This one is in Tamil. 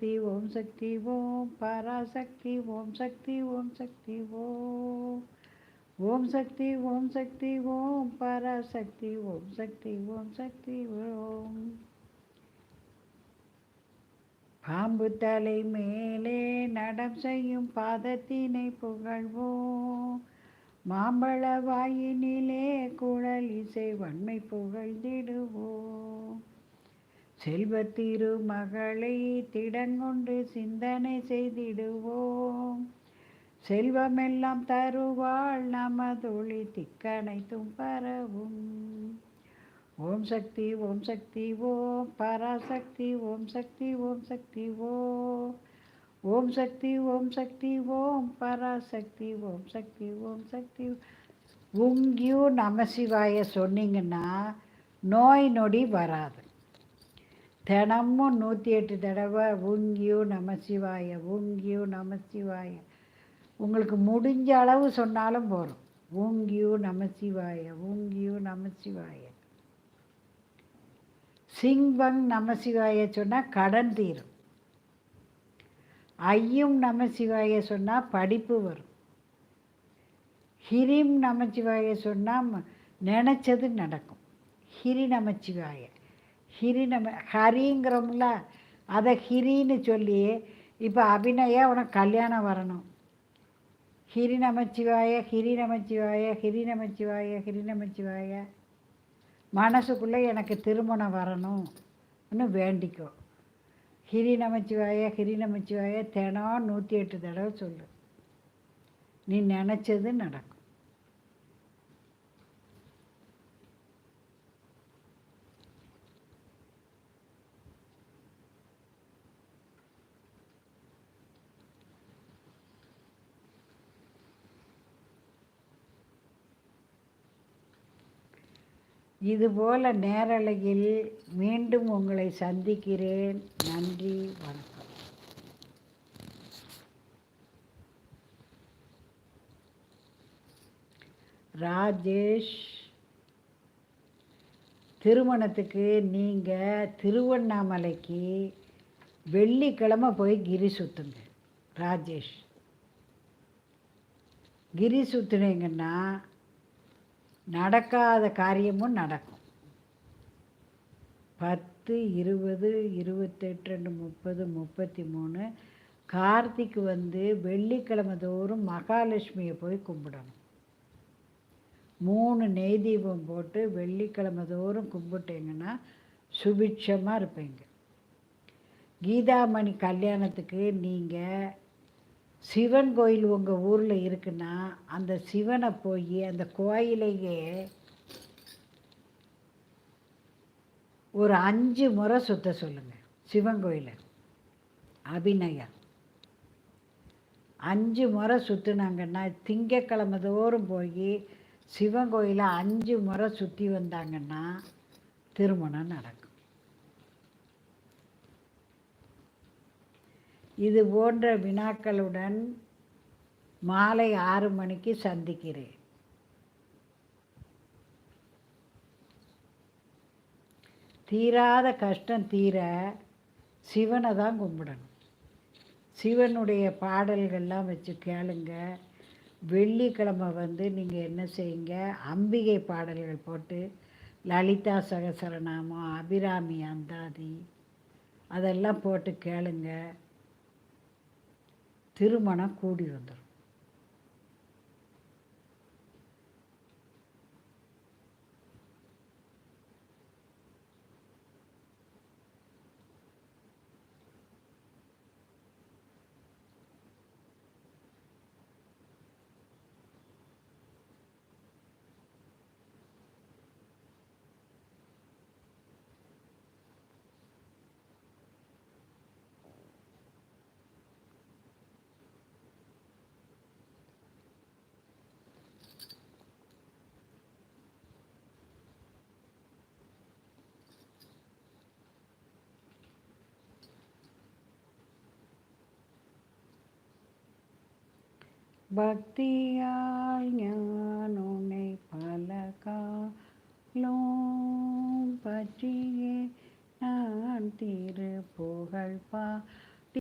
சக்தி ஓம் சக்தி ஓம் பராசக்தி ஓம் சக்தி ஓம் சக்தி ஓம். ஓம் சக்தி ஓம் சக்தி ஓம் பராசக்தி ஓம் சக்தி ஓம் சக்தி ஓம். பாம்பு தலை மேலே நடம் செய்யும் பாதத்தினை புகழ்வோம். மாம்பழ வாயினிலே குழல் இசை வன்மை புகழ்ந்திடுவோம். செல்வ திருமகளை திடங்கொண்டு சிந்தனை செய்திடுவோம். செல்வமெல்லாம் தருவாள் நமதொளி திக்கனைத்தும் பரவும். ஓம் சக்தி ஓம் சக்தி ஓம் பராசக்தி ஓம் சக்தி ஓம் சக்தி ஓம். ஓம் சக்தி ஓம் சக்தி ஓம் பராசக்தி ஓம் சக்தி ஓம் சக்தி. உங்கியும் நமசிவாய சொன்னீங்கன்னா நோய் நொடி வராது. தினமும் நூற்றி எட்டு தடவை ஓங்கியோ நமசிவாய ஓங்கியோ நமசிவாய உங்களுக்கு முடிஞ்ச அளவு சொன்னாலும் போகிறோம் ஓங்கியோ நமசிவாய ஊங்கியும் நமசிவாய சிங்பங் நமசிவாய சொன்னால் கடன் தீரும். ஐயும் நமசிவாய சொன்னால் படிப்பு வரும். ஹிரிம் நமச்சிவாய சொன்னால் நினச்சது நடக்கும். ஹிரி நமச்சிவாய ஹிரி நம ஹரிங்கிறோம்ல அதை ஹிரின்னு சொல்லி இப்போ அபிநயா உனக்கு கல்யாணம் வரணும். ஹிரி நமச்சிவாய ஹிரி நமச்சிவாய ஹிரி நமச்சிவாய ஹிரி நமச்சிவாய மனசுக்குள்ளே எனக்கு திருமணம் வரணும்னு வேண்டிக்கோ. ஹிரி நமச்சிவாய ஹிரி நமச்சிவாய தினம் நூற்றி எட்டு தடவை சொல்லு. நீ நினச்சது நடக்கும். இதுபோல நேரலையில் மீண்டும் உங்களை சந்திக்கிறேன். நன்றி வணக்கம். ராஜேஷ் திருமணத்துக்கு நீங்கள் திருவண்ணாமலைக்கு வெள்ளிக்கிழமை போய் கிரி சுற்றுங்க ராஜேஷ். கிரி சுற்றுனீங்கன்னா நடக்காத காரியமும் நடக்கும். பத்து இருபது இருபத்தெட்டு ரெண்டு முப்பது முப்பத்தி மூணு கார்த்திக்கு வந்து வெள்ளிக்கிழமை தோறும் மகாலட்சுமியை போய் கும்பிடணும். மூணு நெய் தீபம் போட்டு வெள்ளிக்கிழமை தோறும் கும்பிட்டீங்கன்னா சுபிட்சமாக இருப்பீங்க. கீதாமணி கல்யாணத்துக்கு நீங்கள் சிவன் கோயில் உங்கள் ஊரில் இருக்குன்னா அந்த சிவனை போய் அந்த கோயிலையே ஒரு அஞ்சு முறை சுத்த சொல்லுங்கள் சிவன் கோயிலை. அபிநயா. அஞ்சு முறை சுற்றுனாங்கன்னா திங்கக்கிழமை தோறும் போய் சிவன் கோயிலை அஞ்சு முறை சுற்றி வந்தாங்கன்னா திருமணம் நடக்கும். இது போன்ற வினாக்களுடன் மாலை ஆறு மணிக்கு சந்திக்கிறேன். தீராத கஷ்டம் தீர சிவனை தான் கும்பிடணும். சிவனுடைய பாடல்கள்லாம் வச்சு கேளுங்க. வெள்ளிக்கிழமை வந்து நீங்கள் என்ன செய்யுங்க? அம்பிகை பாடல்கள் போட்டு லலிதா சகசரநாமம் அபிராமி அந்தாதி அதெல்லாம் போட்டு கேளுங்கள் திருமணம் கூடி வந்துடும் பக்தியால் ஞானோனை பலகாலும் பற்றியே நான் திரு புகழ் பா